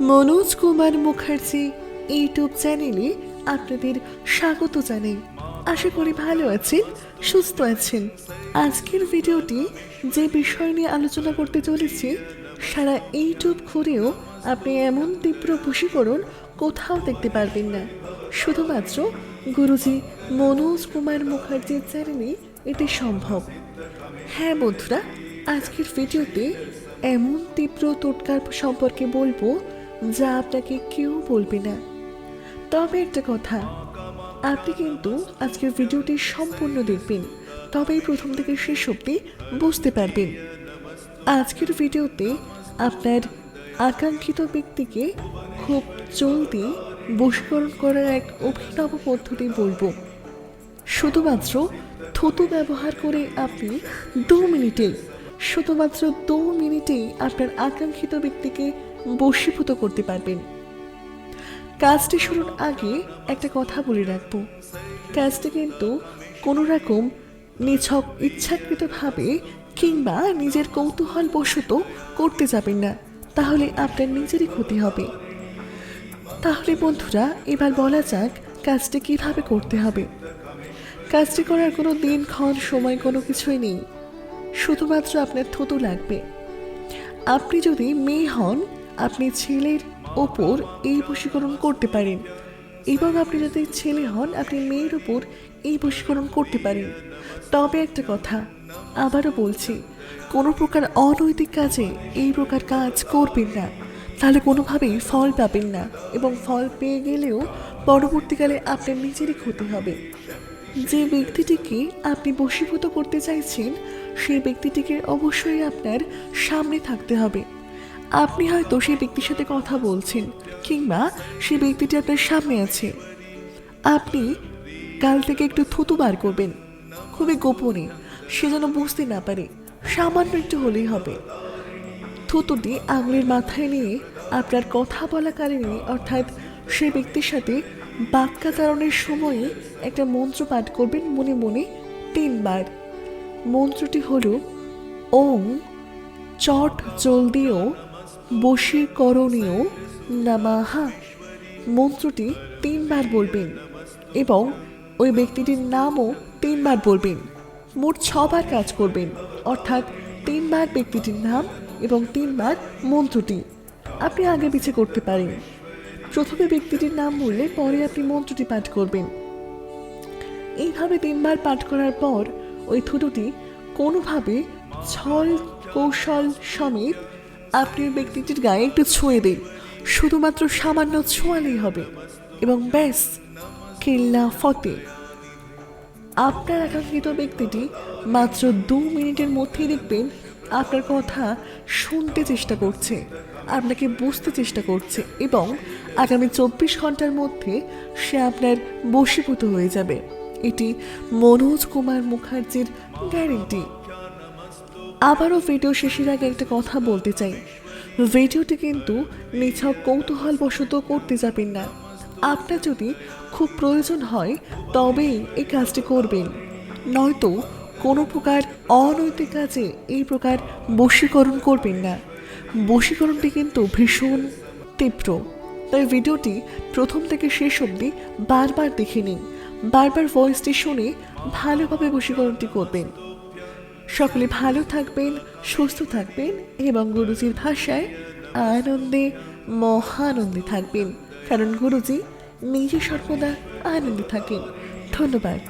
Manoj Kumar Mukherjee YouTube চ্যানেলে আপনাদের স্বাগত জানাই। আশা করি ভালো আছেন, সুস্থ আছেন। আজকের ভিডিওটি যে বিষয় নিয়ে আলোচনা করতে চলেছি, সারা ইউটিউব ঘুরেও আপনি এমন তীব্র বশীকরণ কোথাও দেখতে পারবেন না। শুধুমাত্র গুরুজি মনোজ কুমার মুখার্জির চ্যানেলে এটি সম্ভব। হ্যাঁ বন্ধুরা, আজকের ভিডিওতে এমন তীব্র টোটকার সম্পর্কে বলব যা আপনাকে কেউ বলবে না। তবে একটা কথা, আপনি কিন্তু আজকের ভিডিওটি সম্পূর্ণ দেখবেন, তবেই প্রথম থেকে শেষ অব্দি বুঝতে পারবেন। আজকের ভিডিওতে আপনার আকাঙ্ক্ষিত ব্যক্তিকে খুব জলদি বশীকরণ করার এক অভিনব পদ্ধতি বলব। শুধুমাত্র থুতু ব্যবহার করে আপনি দু মিনিটে, শুধুমাত্র দু মিনিটেই আপনার আকাঙ্ক্ষিত ব্যক্তিকে বশীভূত করতে পারবেন। কাজটি শুরুর আগে একটা কথা বলে রাখব। কাজটি কিন্তু কোনো রকম নিছক ইচ্ছাকৃতভাবে কিংবা নিজের কৌতূহল বশত করতে যাবেন না। তাহলে আপনার নিজেরই ক্ষতি হবে। তাহলে বন্ধুরা, এবার বলা যাক কাজটি কীভাবে করতে হবে। কাজটি করার কোনো দিন, ক্ষণ, সময় কোনো কিছুই নেই। শুধুমাত্র আপনার থুতু লাগবে। আপনি যদি মেয়ে হন আপনি ছেলের ওপর এই বশীকরণ করতে পারেন। এবং আপনি যদি ছেলে হন, আপনি মেয়ের ওপর এই বশীকরণ করতে পারেন। তবে একটা কথা, আবারও বলছি, কোনো প্রকার অনৈতিক কাজে এই প্রকার কাজ করবেন না। তাহলে কোনোভাবেই ফল পাবেন না এবং ফল পেয়ে গেলেও পরবর্তীকালে আপনার নিজেরই ক্ষতি হবে। যে ব্যক্তিটিকে আপনি বশীভূত করতে চাইছেন সেই ব্যক্তিটিকে অবশ্যই আপনার সামনে থাকতে হবে। আপনি হয়তো সেই ব্যক্তির সাথে কথা বলছেন, কিংবা সেই ব্যক্তিটি আপনার সামনে আছে। আপনি কাল থেকে একটু থুতু বার করবেন। খুবই গোপনে, সে যেন বুঝতে না পারে, সামান্য একটু হলেই হবে। থুতুটি আঙুলের মাথায় নিয়ে আপনার কথা বলাকালীন অর্থাৎ সে ব্যক্তির সাথে বাক্যাচারণের সময়ে একটা মন্ত্র পাঠ করবেন মনে মনে তিনবার। মন্ত্রটি হল ওং চট জলদিও বশীকরণীয় নামাহা। মন্ত্রটি তিনবার বলবেন এবং ওই ব্যক্তিটির নামও তিনবার বলবেন। মোট ছবার কাজ করবেন, অর্থাৎ তিনবার ব্যক্তিটির নাম এবং তিনবার মন্ত্রটি। আপনি আগে পিছে করতে পারেন। প্রথমে ব্যক্তিটির নাম বললে পরে আপনি মন্ত্রটি পাঠ করবেন। এইভাবে তিনবার পাঠ করার পর ওই থুতুটি কোনোভাবে ছল কৌশল সমেত আপনি ওই ব্যক্তিটির গায়ে একটু ছুঁয়ে দিন। শুধুমাত্র সামান্য ছোঁয়ালেই হবে। এবং ব্যাস, কেল্লা ফতে। আপনার আকাঙ্ক্ষিত ব্যক্তিটি মাত্র দু মিনিটের মধ্যেই দেখবেন আপনার কথা শুনতে চেষ্টা করছে, আপনাকে বুঝতে চেষ্টা করছে এবং আগামী চব্বিশ ঘণ্টার মধ্যে সে আপনার বশীভূত হয়ে যাবে। এটি মনোজ কুমার মুখার্জির গ্যারেন্টি। আবারও ভিডিও শেষের আগে একটা কথা বলতে চাই। ভিডিওটি কিন্তু নিছক কৌতূহলবশত করতে যাবেন না। আপনার যদি খুব প্রয়োজন হয়, তবেই এই কাজটি করবেন। নয়তো কোনো প্রকার অনৈতিক কাজে এই প্রকার বশীকরণ করবেন না। বশীকরণটি কিন্তু ভীষণ তীব্র। তাই ভিডিওটি প্রথম থেকে শেষ অবধি বারবার দেখে নিন। বারবার ভয়েসটি শুনে ভালোভাবে বশীকরণটি করবেন। সকলে ভালো থাকবেন, সুস্থ থাকবেন এবং গুরুজির ভাষায় আনন্দে, মহানন্দে থাকবেন। কারণ গুরুজি নিজে সর্বদা আনন্দে থাকেন। ধন্যবাদ।